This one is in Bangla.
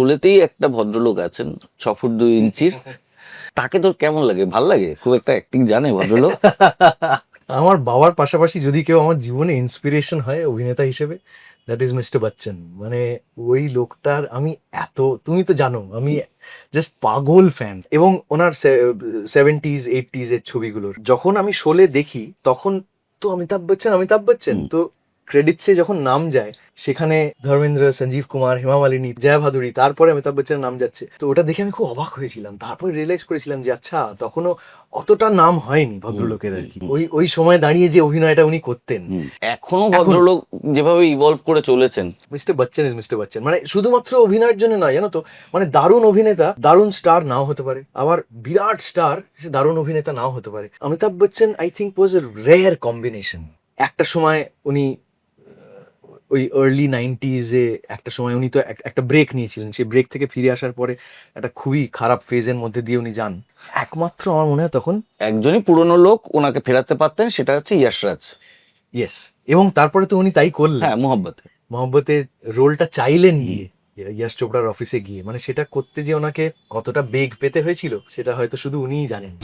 শোলেতেই একটা ভদ্রলোক আছেন ছ ফুট দুই ইঞ্চির। তাকে তোর কেমন লাগে? ভালো লাগে? খুব একটা অ্যাক্টিং জানে ভদ্রলোক। আমার বাবার পাশাপাশি যদি কেউ আমার জীবনে ইন্সপিরেশন হয় অভিনেতা হিসেবে দ্যাট ইজ মিস্টার বচ্চন মানে ওই লোকটার আমি এত তুমি তো জানো আমি জাস্ট পাগল ফ্যান এবং ওনার সেভেন্টিজ এইটিজ এর ছবিগুলোর। যখন আমি শোলে দেখি তখন তো অমিতাভ বচ্চন অমিতাভ বচ্চন। তো ক্রেডিটসে যখন নাম যায় সেখানে ধর্মেন্দ্র সঞ্জীব কুমার হেমা মালিনী জয়া ভাদুরী তারপরে অমিতাভ বচ্চনের নাম যাচ্ছে। তো ওটা দেখে আমি খুব অবাক হয়েছিলাম। তারপরে রিয়েলাইজ করেছিলাম যে আচ্ছা তখনও অতটা নাম হয়নি ভদ্রলোকের আর কি। ওই ওই সময় দাঁড়িয়ে যে অভিনয়টা উনি করতেন। এখনও ভদ্রলোক যেভাবে ইভলভ করে চলেছেন। Mister Bachchan is mister Bachchan মানে শুধুমাত্র অভিনয়ের জন্য নয় জানো তো? মানে দারুণ অভিনেতা দারুণ স্টার নাও হতে পারে। আবার বিরাট স্টার সে দারুণ অভিনেতা নাও হতে পারে। Amitabh Bachchan I think was a rare combination একটা সময় উনি ওই আর্লি নাইনটিজে একটা সময় উনি তো এক- একটা ব্রেক নিয়েছিলেন। সেই ব্রেক থেকে ফিরে আসার পরে একটা খুবই খারাপ ফেজের মধ্যে দিয়ে উনি যান। একমাত্র আমার মনে হয় তখন একজনই পুরনো লোক ওনাকে ফেরাতে পারতেন সেটা হচ্ছে ইয়াশরাজ ইয়েস এবং তারপরে তো উনি তাই করলেন। হ্যাঁ মোহাব্বতে মহব্বতের রোলটা চাইলেন গিয়ে ইয়াস চোপড়ার অফিসে গিয়ে। মানে সেটা করতে যে ওনাকে কতটা বেগ পেতে হয়েছিল সেটা হয়তো শুধু উনিই জানেন।